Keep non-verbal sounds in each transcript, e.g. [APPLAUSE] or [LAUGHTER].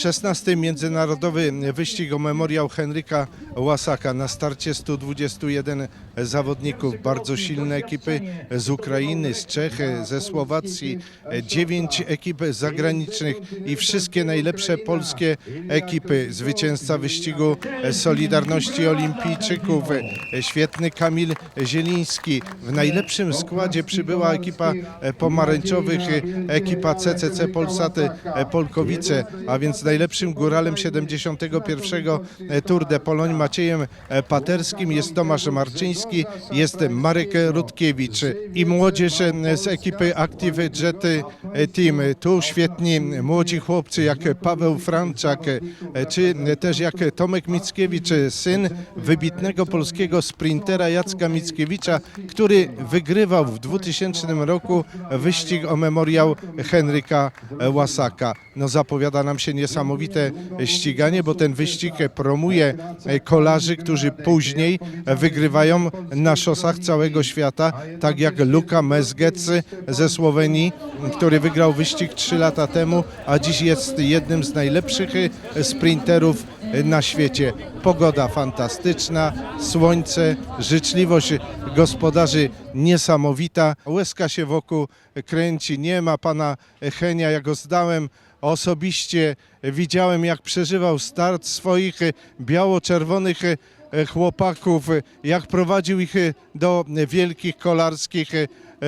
16. Międzynarodowy Wyścig o Memoriał Henryka Łasaka. Na starcie 121 zawodników, bardzo silne ekipy z Ukrainy, z Czech, ze Słowacji, 9 ekip zagranicznych i wszystkie najlepsze polskie ekipy. Zwycięzca wyścigu Solidarności Olimpijczyków, świetny Kamil Zieliński. W najlepszym składzie przybyła ekipa pomarańczowych, ekipa CCC Polsaty Polkowice, a więc najlepszym góralem 71. Tour de Poloń Maciejem Paterskim jest Tomasz Marczyński, jest Marek Rutkiewicz i młodzież z ekipy Active Jet Team. Tu świetni młodzi chłopcy jak Paweł Franczak, czy też jak Tomek Mickiewicz, syn wybitnego polskiego sprintera Jacka Mickiewicza, który wygrywał w 2000 roku wyścig o memoriał Henryka Łasaka. No zapowiada nam się niesamowite ściganie, bo ten wyścig promuje kolarzy, którzy później wygrywają na szosach całego świata, tak jak Luka Mezgec ze Słowenii, który wygrał wyścig 3 lata temu, a dziś jest jednym z najlepszych sprinterów na świecie. Pogoda fantastyczna, słońce, życzliwość gospodarzy niesamowita. Łezka się wokół kręci, nie ma pana Henia, ja go zdałem osobiście, widziałem jak przeżywał start swoich biało-czerwonych chłopaków, jak prowadził ich do wielkich kolarskich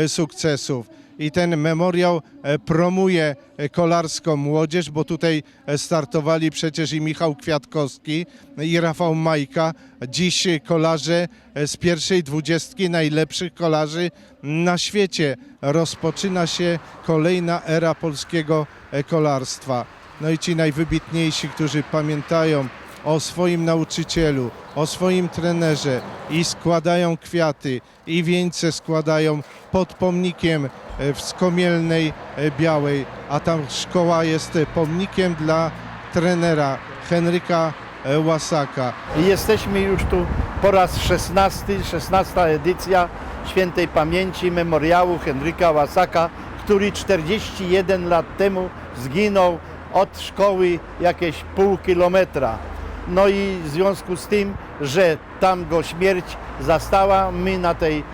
sukcesów i ten memoriał e, promuje e, kolarską młodzież, bo tutaj e, startowali przecież i Michał Kwiatkowski i Rafał Majka. Dziś kolarze z pierwszej dwudziestki najlepszych kolarzy na świecie. Rozpoczyna się kolejna era polskiego kolarstwa. No i ci najwybitniejsi, którzy pamiętają o swoim nauczycielu, o swoim trenerze i składają kwiaty i wieńce składają pod pomnikiem e, w Skomielnej e, Białej, a tam szkoła jest e, pomnikiem dla trenera Henryka Łasaka. I jesteśmy już tu po raz 16, 16 edycja świętej pamięci memoriału Henryka Łasaka, który 41 lat temu zginął od szkoły jakieś pół kilometra. No i w związku z tym, że tam go śmierć zastała, my na tej,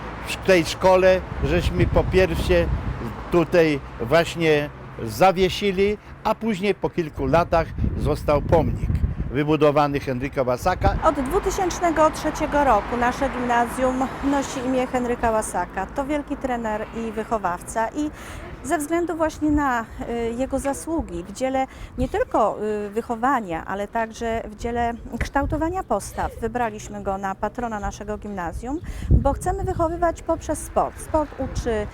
tej szkole żeśmy po pierwsze tutaj właśnie zawiesili, a później po kilku latach został pomnik wybudowany Henryka Łasaka Od 2003 roku nasze gimnazjum nosi imię Henryka Łasaka. To wielki trener i wychowawca i ze względu właśnie na y, jego zasługi w dziele nie tylko y, wychowania, ale także w dziele kształtowania postaw wybraliśmy go na patrona naszego gimnazjum, bo chcemy wychowywać poprzez sport. Sport uczy y,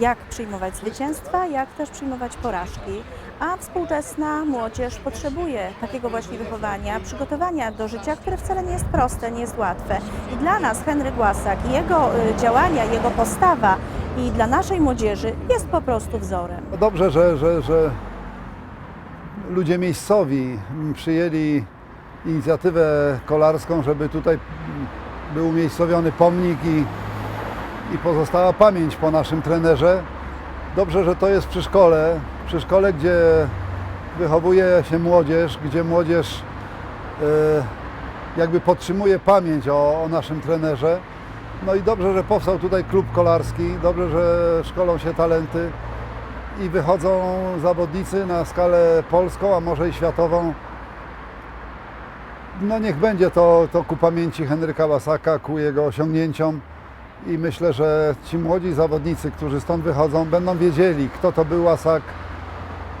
jak przyjmować zwycięstwa, jak też przyjmować porażki, a współczesna młodzież potrzebuje takiego właśnie wychowania, przygotowania do życia, które wcale nie jest proste, nie jest łatwe. I dla nas Henryk Łasak, jego działania, jego postawa i dla naszej młodzieży jest po prostu wzorem. No Dobrze, że, że, że ludzie miejscowi przyjęli inicjatywę kolarską, żeby tutaj był umiejscowiony pomnik i, i pozostała pamięć po naszym trenerze. Dobrze, że to jest przy szkole, przy szkole, gdzie wychowuje się młodzież, gdzie młodzież e, jakby podtrzymuje pamięć o, o naszym trenerze. No i dobrze, że powstał tutaj klub kolarski, dobrze, że szkolą się talenty i wychodzą zawodnicy na skalę polską, a może i światową. No niech będzie to, to ku pamięci Henryka Łasaka, ku jego osiągnięciom i myślę, że ci młodzi zawodnicy, którzy stąd wychodzą, będą wiedzieli, kto to był Łasak,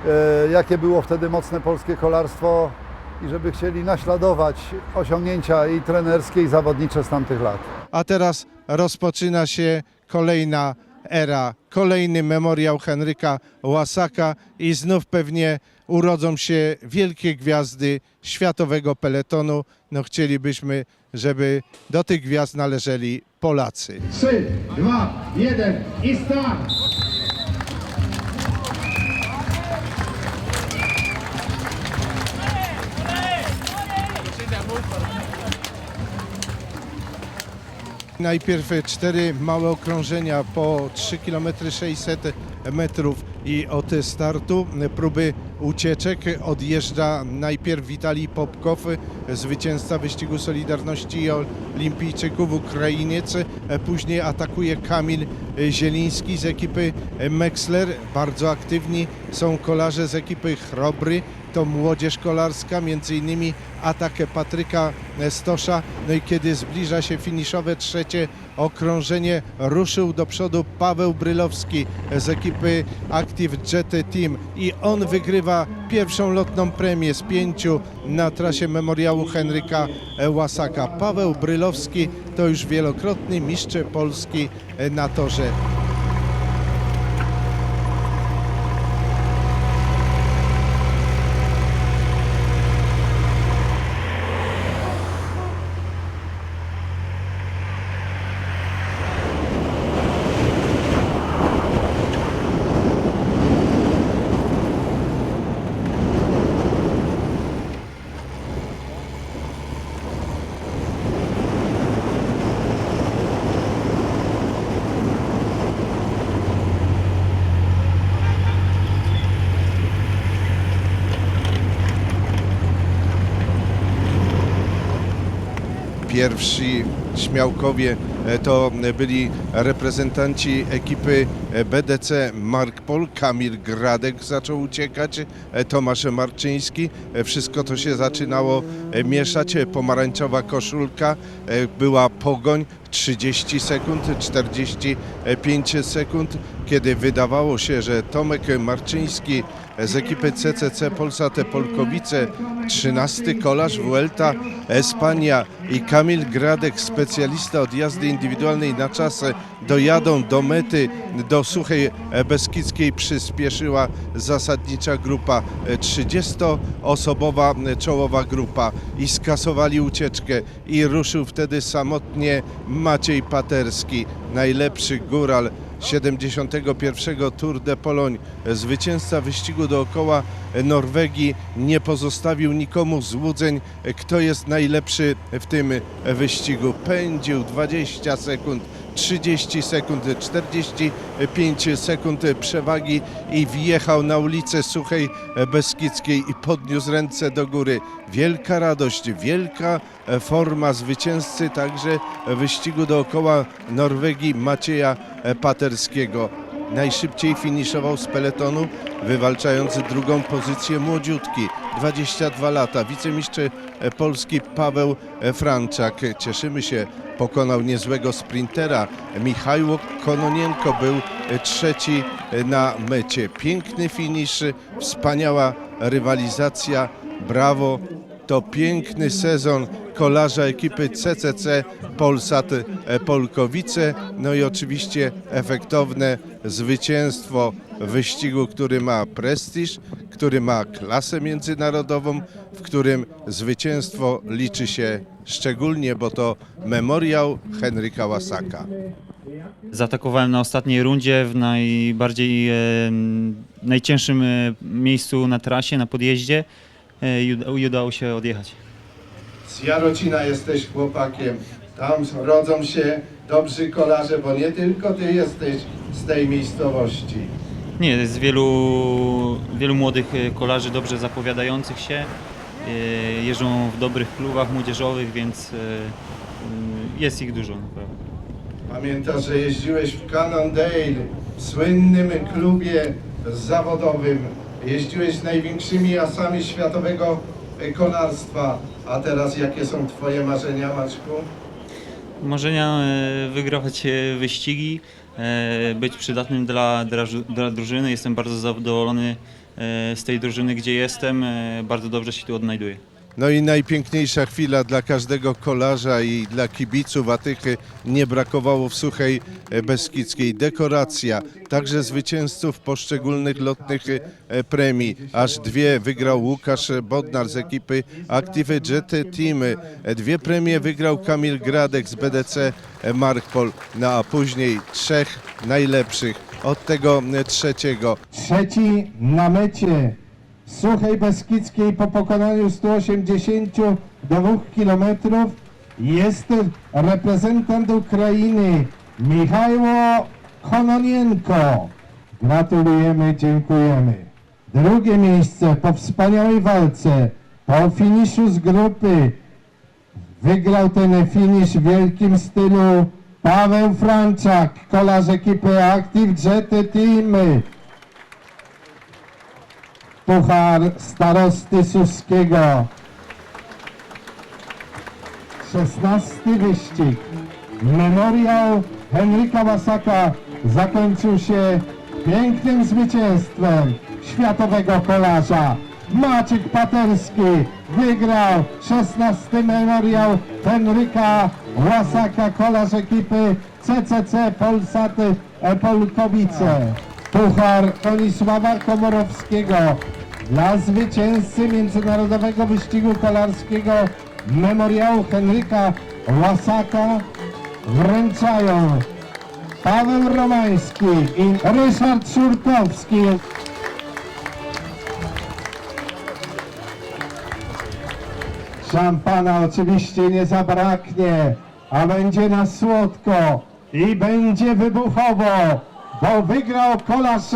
e, jakie było wtedy mocne polskie kolarstwo i żeby chcieli naśladować osiągnięcia i trenerskie, i zawodnicze z tamtych lat. A teraz rozpoczyna się kolejna era, kolejny memoriał Henryka Łasaka i znów pewnie urodzą się wielkie gwiazdy światowego peletonu. No chcielibyśmy, żeby do tych gwiazd należeli Polacy. 3, 2, 1 i start! Najpierw cztery małe okrążenia po 3 km 600 metrów i od startu próby ucieczek. Odjeżdża najpierw Witalij Popkow, zwycięzca wyścigu Solidarności Olimpijczyków, Ukrainiec. Później atakuje Kamil Zieliński z ekipy Mexler. Bardzo aktywni są kolarze z ekipy Chrobry. To młodzież kolarska, między innymi atak Patryka Stosza. No i kiedy zbliża się finiszowe trzecie okrążenie, ruszył do przodu Paweł Brylowski z ekipy Active Jet Team i on wygrywa pierwszą lotną premię z pięciu na trasie memoriału Henryka Łasaka. Paweł Brylowski to już wielokrotny mistrz Polski na torze. Pierwsi śmiałkowie e, to byli reprezentanci ekipy e, BDC Mark Pol, Kamil Gradek zaczął uciekać, e, Tomasz Marczyński. Wszystko to się zaczynało mieszać. Pomarańczowa koszulka, była pogoń, 30 sekund, 45 sekund, kiedy wydawało się, że Tomek Marczyński z ekipy CCC Polsat Polkowice, 13 kolarz Vuelta Espania i Kamil Gradek, specjalista od jazdy indywidualnej na czas, dojadą do mety, do Suchej Beskidzkiej przyspieszyła zasadnicza grupa, 30-osobowa czołowa grupa i skasowali ucieczkę i ruszył wtedy samotnie Maciej Paterski, najlepszy góral 71. Tour de Pologne. Zwycięzca wyścigu dookoła Norwegii nie pozostawił nikomu złudzeń, kto jest najlepszy w tym wyścigu. Pędził 20 sekund, 30 sekund, 45 sekund przewagi i wjechał na ulicę Suchej Beskidzkiej i podniósł ręce do góry. Wielka radość, wielka forma zwycięzcy także wyścigu dookoła Norwegii Macieja Paterskiego. Najszybciej finiszował z peletonu, wywalczając drugą pozycję młodziutki, 22 lata, wicemistrz Polski Paweł Franczak. Cieszymy się, pokonał niezłego sprintera. Michajło Kononienko był trzeci na mecie. Piękny finisz, wspaniała rywalizacja, brawo. To piękny sezon kolarza ekipy CCC Polsat Polkowice. No i oczywiście efektowne zwycięstwo wyścigu, który ma prestiż, który ma klasę międzynarodową, w którym zwycięstwo liczy się szczególnie, bo to memoriał Henryka Łasaka. Zaatakowałem na ostatniej rundzie w najbardziej e, najcięższym e, miejscu na trasie, na podjeździe e, i i udało się odjechać. Z Jarocina jesteś chłopakiem. Tam rodzą się dobrzy kolarze, bo nie tylko ty jesteś z tej miejscowości. Nie, jest wielu, wielu młodych e, kolarzy dobrze zapowiadających się. e, Jeżdżą w dobrych klubach młodzieżowych, więc e, jest ich dużo. Pamiętasz, że jeździłeś w Cannondale, w słynnym klubie zawodowym. Jeździłeś z największymi asami światowego kolarstwa. A teraz jakie są twoje marzenia, Maczku? Marzenia e, wygrać e, wyścigi, e, być przydatnym dla, dla drużyny. Jestem bardzo zadowolony z tej drużyny, gdzie jestem. Bardzo dobrze się tu odnajduję. No i najpiękniejsza chwila dla każdego kolarza i dla kibiców, a tych nie brakowało w Suchej Beskidzkiej. Dekoracja, także zwycięzców poszczególnych lotnych e, premii. Aż dwie wygrał Łukasz Bodnar z ekipy Active Jet Team. Dwie premie wygrał Kamil Gradek z BDC Markpol, no a później trzech najlepszych. Od tego trzeciego Trzeci na mecie Suchej Beskidzkiej po pokonaniu 182 km jest reprezentant Ukrainy Michajło Kononienko. Gratulujemy, dziękujemy. Drugie miejsce po wspaniałej walce, po finiszu z grupy, wygrał ten finisz w wielkim stylu Paweł Franczak, kolarz ekipy Active Jety Team. Puchar starosty Suskiego. Szesnasty wyścig. Memoriał Henryka Wasaka zakończył się pięknym zwycięstwem światowego kolarza. Maciek Paterski wygrał 16 memoriał Henryka Łasaka, kolarz ekipy CCC Polsaty e, Polkowice. Puchar Konisława Komorowskiego dla zwycięzcy Międzynarodowego Wyścigu Kolarskiego Memoriału Henryka Łasaka wręczają Paweł Romański i Ryszard Szurkowski. Szampana oczywiście nie zabraknie, a będzie na słodko i będzie wybuchowo, bo wygrał kolarz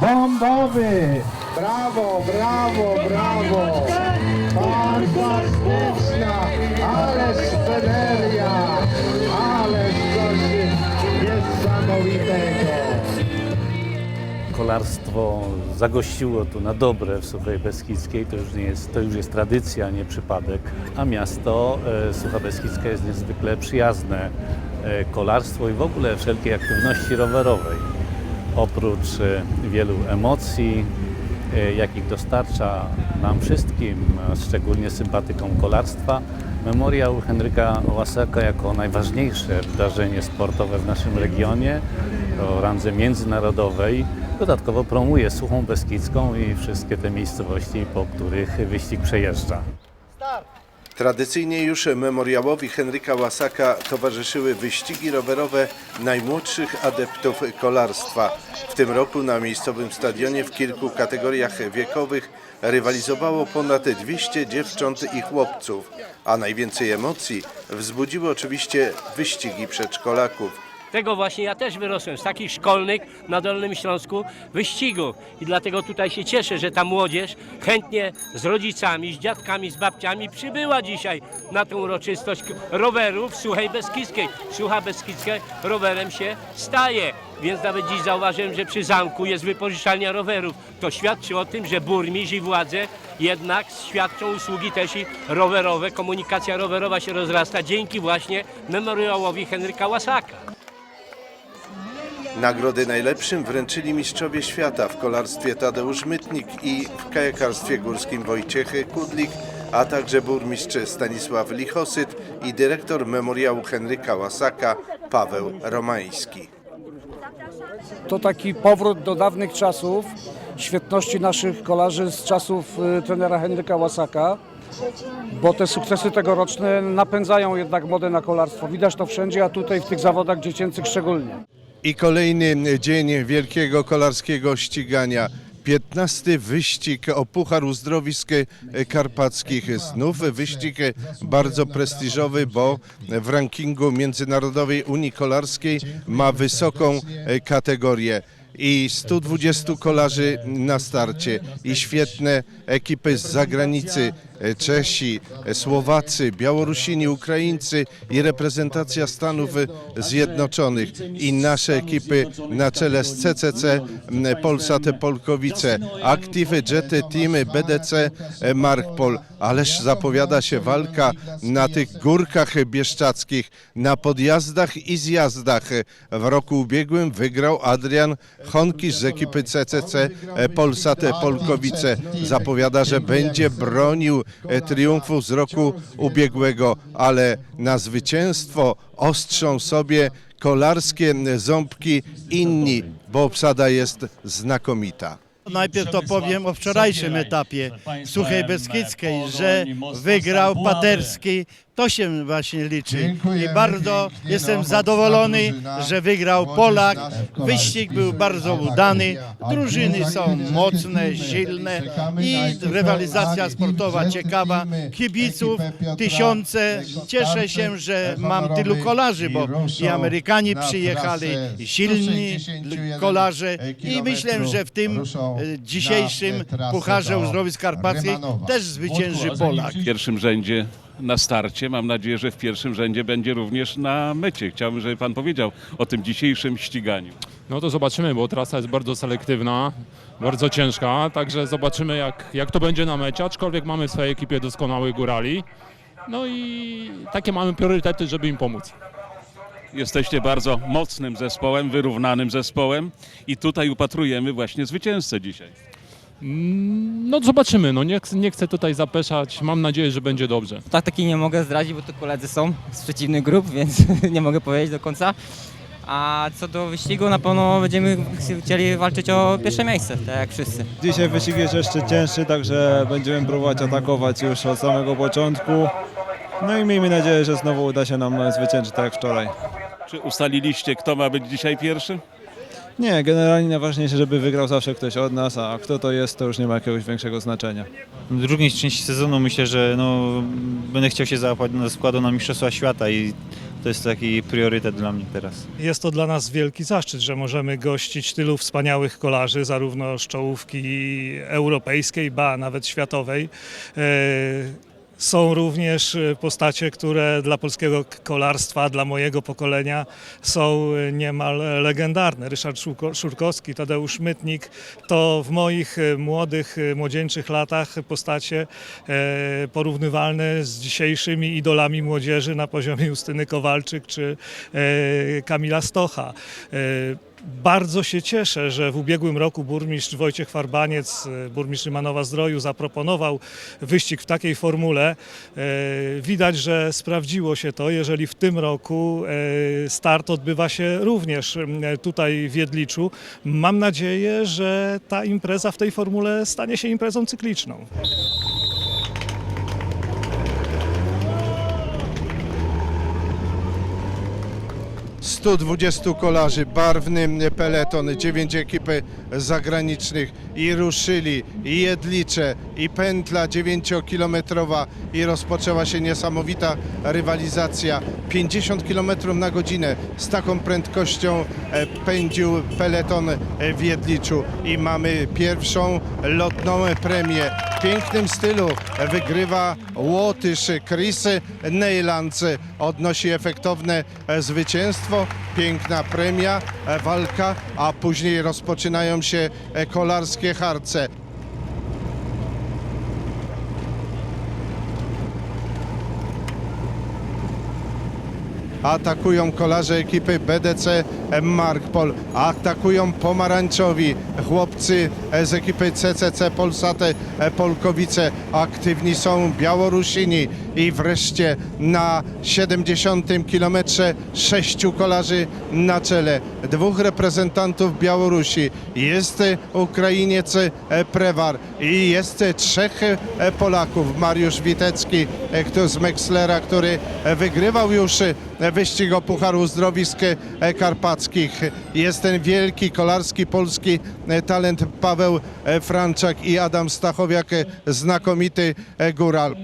bombowy. Brawo, brawo, brawo! Fantastyczna, ależ sceneria, ależ coś niesamowitego. kolarstwo zagościło tu na dobre w Suchej Beskidzkiej. To już, nie jest, to już jest tradycja, nie przypadek. A miasto e, Sucha Beskidzka jest niezwykle przyjazne e, kolarstwu i w ogóle wszelkiej aktywności rowerowej. Oprócz e, wielu emocji, jakich dostarcza nam wszystkim, a szczególnie sympatykom kolarstwa, Memoriał Henryka Łasaka jako najważniejsze wydarzenie sportowe w naszym regionie o randze międzynarodowej. Dodatkowo promuje Suchą Beskidzką i wszystkie te miejscowości, po których wyścig przejeżdża. Tradycyjnie już memoriałowi Henryka Łasaka towarzyszyły wyścigi rowerowe najmłodszych adeptów kolarstwa. W tym roku na miejscowym stadionie w kilku kategoriach wiekowych rywalizowało ponad 200 dziewcząt i chłopców, a najwięcej emocji wzbudziły oczywiście wyścigi przedszkolaków. Tego właśnie ja też wyrosłem, z takich szkolnych na Dolnym Śląsku wyścigów. I dlatego tutaj się cieszę, że ta młodzież chętnie z rodzicami, z dziadkami, z babciami przybyła dzisiaj na tę uroczystość rowerów Suchej Beskidzkiej. Sucha Beskidzka rowerem się staje. Więc nawet dziś zauważyłem, że przy zamku jest wypożyczalnia rowerów. To świadczy o tym, że burmistrz i władze jednak świadczą usługi też i rowerowe. Komunikacja rowerowa się rozrasta dzięki właśnie memoriałowi Henryka Łasaka. Nagrody najlepszym wręczyli mistrzowie świata w kolarstwie Tadeusz Mytnik i w kajakarstwie górskim Wojciech Kudlik, a także burmistrz Stanisław Lichosyt i dyrektor memoriału Henryka Łasaka Paweł Romański. To taki powrót do dawnych czasów, świetności naszych kolarzy z czasów y, trenera Henryka Łasaka, bo te sukcesy tegoroczne napędzają jednak modę na kolarstwo. Widać to wszędzie, a tutaj w tych zawodach dziecięcych szczególnie. I kolejny dzień wielkiego kolarskiego ścigania. 15 wyścig o Puchar Uzdrowisk Karpackich. Znów wyścig bardzo prestiżowy, bo w rankingu Międzynarodowej Unii Kolarskiej ma wysoką kategorię. I 120 kolarzy na starcie, i świetne ekipy z zagranicy, Czesi, Słowacy, Białorusini, Ukraińcy i reprezentacja Stanów Zjednoczonych i nasze ekipy na czele z CCC Polsat Polkowice, Active Jety Team BDC Markpol. Ależ zapowiada się walka na tych górkach bieszczadzkich, na podjazdach i zjazdach. W roku ubiegłym wygrał Adrian Honkisz z ekipy CCC Polsat Polkowice. Zapowiada, że będzie bronił e, triumfu z roku ubiegłego, ale na zwycięstwo ostrzą sobie kolarskie ząbki inni, bo obsada jest znakomita. Najpierw to powiem o wczorajszym etapie Suchej Beskidzkiej, że wygrał Paterski. To się właśnie liczy. I bardzo jestem zadowolony, że wygrał Polak. Wyścig był bardzo udany. Drużyny są mocne, silne i rywalizacja sportowa ciekawa. Kibiców tysiące. Cieszę się, że mam tylu kolarzy, bo i Amerykanie przyjechali, silni kolarze i myślę, że w tym dzisiejszym na trasę Pucharze do Uzdrowisk Karpackiej Rymanowa. też zwycięży Polak. w pierwszym rzędzie na starcie. Mam nadzieję, że w pierwszym rzędzie będzie również na mecie. Chciałbym, żeby pan powiedział o tym dzisiejszym ściganiu. No to zobaczymy, bo trasa jest bardzo selektywna, bardzo ciężka, także zobaczymy jak, jak to będzie na mecie, aczkolwiek mamy w swojej ekipie doskonałych górali. No i takie mamy priorytety, żeby im pomóc. Jesteście bardzo mocnym zespołem, wyrównanym zespołem i tutaj upatrujemy właśnie zwycięzcę dzisiaj. Mm, No zobaczymy, no nie, chcę- nie chcę tutaj zapeszać, mam nadzieję, że będzie dobrze. Tak taki nie mogę zdradzić, bo to koledzy są z przeciwnych grup, więc [LAUGHS] nie mogę powiedzieć do końca. A co do wyścigu, na pewno będziemy chcieli walczyć o pierwsze miejsce, tak jak wszyscy. Dzisiaj wyścig jest jeszcze cięższy, także będziemy próbować atakować już od samego początku. No i miejmy nadzieję, że znowu uda się nam zwyciężyć tak jak wczoraj. Czy ustaliliście, kto ma być dzisiaj pierwszy? Nie, generalnie najważniejsze, żeby wygrał zawsze ktoś od nas, a kto to jest, to już nie ma jakiegoś większego znaczenia. W drugiej części sezonu myślę, że no, będę chciał się załapać do składu na Mistrzostwa Świata i to jest taki priorytet dla mnie teraz. Jest to dla nas wielki zaszczyt, że możemy gościć tylu wspaniałych kolarzy, zarówno z czołówki europejskiej, ba nawet światowej. E, Są również e, postacie, które dla polskiego kolarstwa, dla mojego pokolenia są e, niemal legendarne. Ryszard Szurko- Szurkowski, Tadeusz Mytnik to w moich e, młodych, e, młodzieńczych latach postacie e, porównywalne z dzisiejszymi idolami młodzieży na poziomie Justyny Kowalczyk czy e, Kamila Stocha. Bardzo się cieszę, że w ubiegłym roku burmistrz Wojciech Farbaniec, e, burmistrz Manowa Zdroju zaproponował wyścig w takiej formule. E, Widać, że sprawdziło się to, jeżeli w tym roku e, start odbywa się również tutaj w Jedliczu. Mam nadzieję, że ta impreza w tej formule stanie się imprezą cykliczną. 120 kolarzy, barwny peleton, 9 ekip zagranicznych i ruszyli, i Jedlicze, i pętla 9-kilometrowa i rozpoczęła się niesamowita rywalizacja. 50 km na godzinę z taką prędkością e, pędził peleton e, w Jedliczu i mamy pierwszą lotną premię. W pięknym stylu wygrywa Łotysz Chris Neylands, odnosi efektowne e, zwycięstwo, piękna premia, walka, a później rozpoczynają się kolarskie harce. Atakują kolarze ekipy BDC Markpol. Atakują pomarańczowi chłopcy z ekipy CCC Polsate Polkowice. Aktywni są Białorusini. I wreszcie na 70 kilometrze sześciu kolarzy na czele. Dwóch reprezentantów Białorusi. Jest Ukrainiec Prewar i jest trzech Polaków. Mariusz Witecki z Mexlera, który wygrywał już wyścig o Puchar Uzdrowisk Karpackich. Jest ten wielki kolarski polski talent Paweł Franczak i Adam Stachowiak, znakomity góral.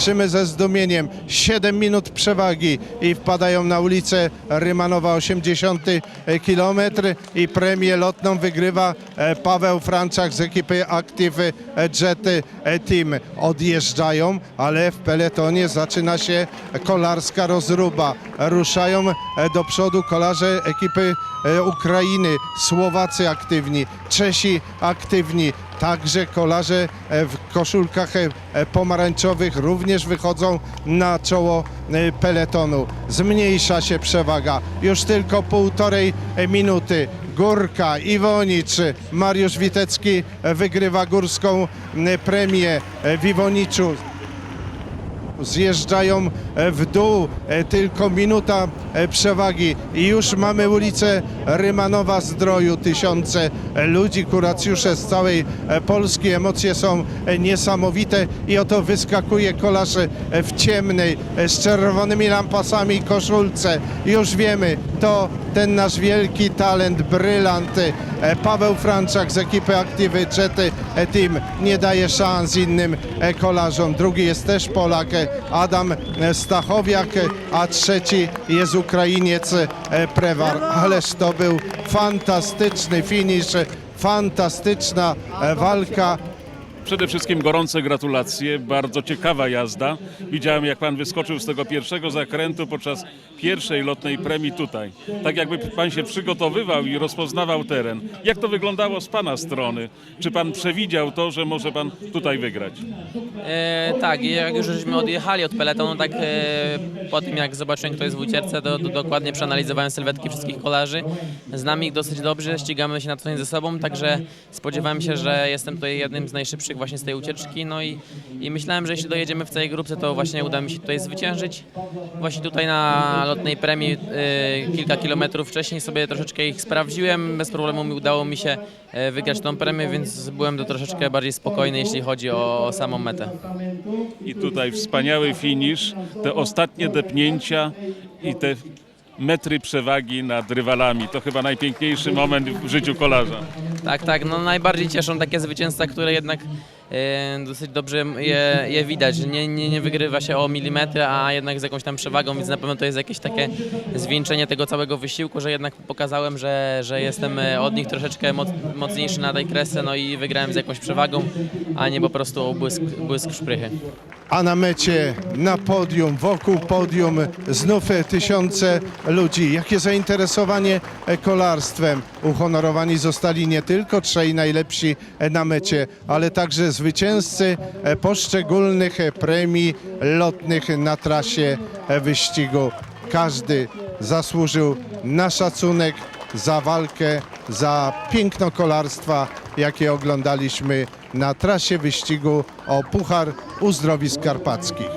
Patrzymy ze zdumieniem. 7 minut przewagi i wpadają na ulicę Rymanowa 80 kilometr i premię lotną wygrywa e, Paweł Franczak z ekipy Active Jet Team. Odjeżdżają, ale w peletonie zaczyna się kolarska rozruba. Ruszają e, do przodu kolarze ekipy e, Ukrainy, Słowacy aktywni, Czesi aktywni, Także kolarze e, w koszulkach e, e, pomarańczowych również wychodzą na czoło peletonu. Zmniejsza się przewaga. Już tylko półtorej minuty. Górka, Iwonicz, Mariusz Witecki wygrywa górską premię w Iwoniczu. zjeżdżają w dół, e, tylko minuta e, przewagi i już mamy ulicę Rymanowa Zdroju, tysiące e, ludzi, kuracjusze z całej e, Polski, emocje są e, niesamowite i oto wyskakuje kolarz e, w ciemnej, e, z czerwonymi lampasami koszulce. Już wiemy, to ten nasz wielki talent, brylant, e, Paweł Franczak z ekipy Jet e, Team nie daje szans innym e, kolarzom. Drugi jest też Polak, e, Adam e, Stachowiak, a trzeci jest Ukrainiec e, Prewar. Ależ to był fantastyczny finisz, fantastyczna e, walka. Przede wszystkim gorące gratulacje, bardzo ciekawa jazda. Widziałem, jak pan wyskoczył z tego pierwszego zakrętu podczas pierwszej lotnej premii tutaj. Tak jakby pan się przygotowywał i rozpoznawał teren. Jak to wyglądało z pana strony? Czy pan przewidział to, że może pan tutaj wygrać? E, tak, i jak już żeśmy odjechali od peletonu, tak e, po tym jak zobaczyłem kto jest w to dokładnie przeanalizowałem sylwetki wszystkich kolarzy. Znamy ich dosyć dobrze, ścigamy się na co dzień ze sobą, także spodziewałem się, że jestem tutaj jednym z najszybszych właśnie z tej ucieczki, no i, i myślałem, że jeśli dojedziemy w całej grupce, to właśnie uda mi się tutaj zwyciężyć. Właśnie tutaj na lotnej premii e, kilka kilometrów wcześniej sobie troszeczkę ich sprawdziłem, bez problemu mi udało mi się e, wygrać tą premię, więc byłem do troszeczkę bardziej spokojny, jeśli chodzi o, o samą metę. I tutaj wspaniały finisz, te ostatnie depnięcia i te metry przewagi nad rywalami. To chyba najpiękniejszy moment w życiu kolarza. Tak, tak, no najbardziej cieszą takie zwycięstwa, które jednak dosyć dobrze je, je widać. Nie, nie, nie wygrywa się o milimetry, a jednak z jakąś tam przewagą, więc na pewno to jest jakieś takie zwieńczenie tego całego wysiłku, że jednak pokazałem, że, że jestem e, od nich troszeczkę moc, mocniejszy na tej kresce, no i wygrałem z jakąś przewagą, a nie po prostu o błysk, błysk szprychy. A na mecie, na podium, wokół podium znów e, tysiące ludzi. Jakie zainteresowanie e, kolarstwem. Uhonorowani zostali nie tylko trzej najlepsi na mecie, ale także zwycięzcy e, poszczególnych e, premii lotnych na trasie e, wyścigu. Każdy zasłużył na szacunek za walkę, za piękno kolarstwa, jakie oglądaliśmy na trasie wyścigu o Puchar Uzdrowisk Karpackich.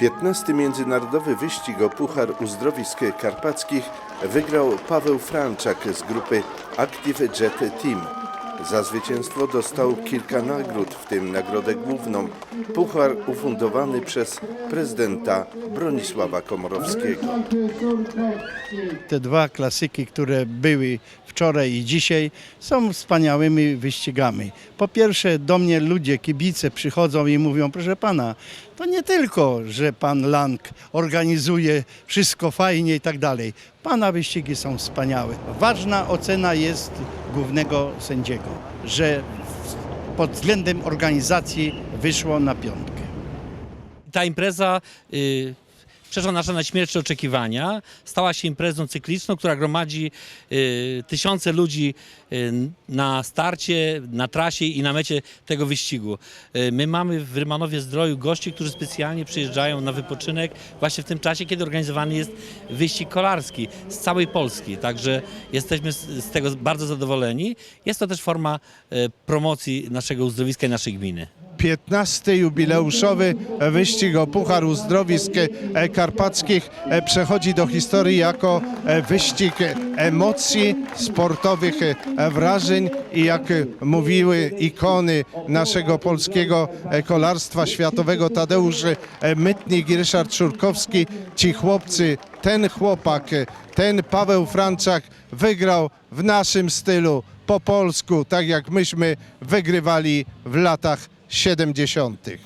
15. Międzynarodowy Wyścig o Puchar Uzdrowisk Karpackich wygrał Paweł Franczak z grupy Active Jet Team. Za zwycięstwo dostał kilka nagród, w tym nagrodę główną, puchar ufundowany przez prezydenta Bronisława Komorowskiego. Te dwa klasyki, które były wczoraj i dzisiaj, są wspaniałymi wyścigami. Po pierwsze, do mnie ludzie, kibice przychodzą i mówią, proszę pana, to nie tylko, że pan Lang organizuje wszystko fajnie i tak dalej. Pana wyścigi są wspaniałe. Ważna ocena jest głównego sędziego, że pod względem organizacji wyszło na piątkę. ta impreza y, przeszła nasze najśmielsze oczekiwania. Stała się imprezą cykliczną, która gromadzi y, tysiące ludzi y, na starcie, na trasie i na mecie tego wyścigu. Y, my mamy w Rymanowie Zdroju gości, którzy specjalnie przyjeżdżają na wypoczynek właśnie w tym czasie, kiedy organizowany jest wyścig kolarski z całej Polski. Także jesteśmy z, z tego bardzo zadowoleni. Jest to też forma y, promocji naszego uzdrowiska i naszej gminy. 15. jubileuszowy wyścig o Puchar Uzdrowisk e, Karpackich e, przechodzi do historii jako e, wyścig emocji, sportowych wrażeń i jak mówiły ikony naszego polskiego kolarstwa światowego Tadeusz Mytnik i Ryszard Szurkowski, ci chłopcy, ten chłopak, ten Paweł Franczak wygrał w naszym stylu, po polsku, tak jak myśmy wygrywali w latach 70.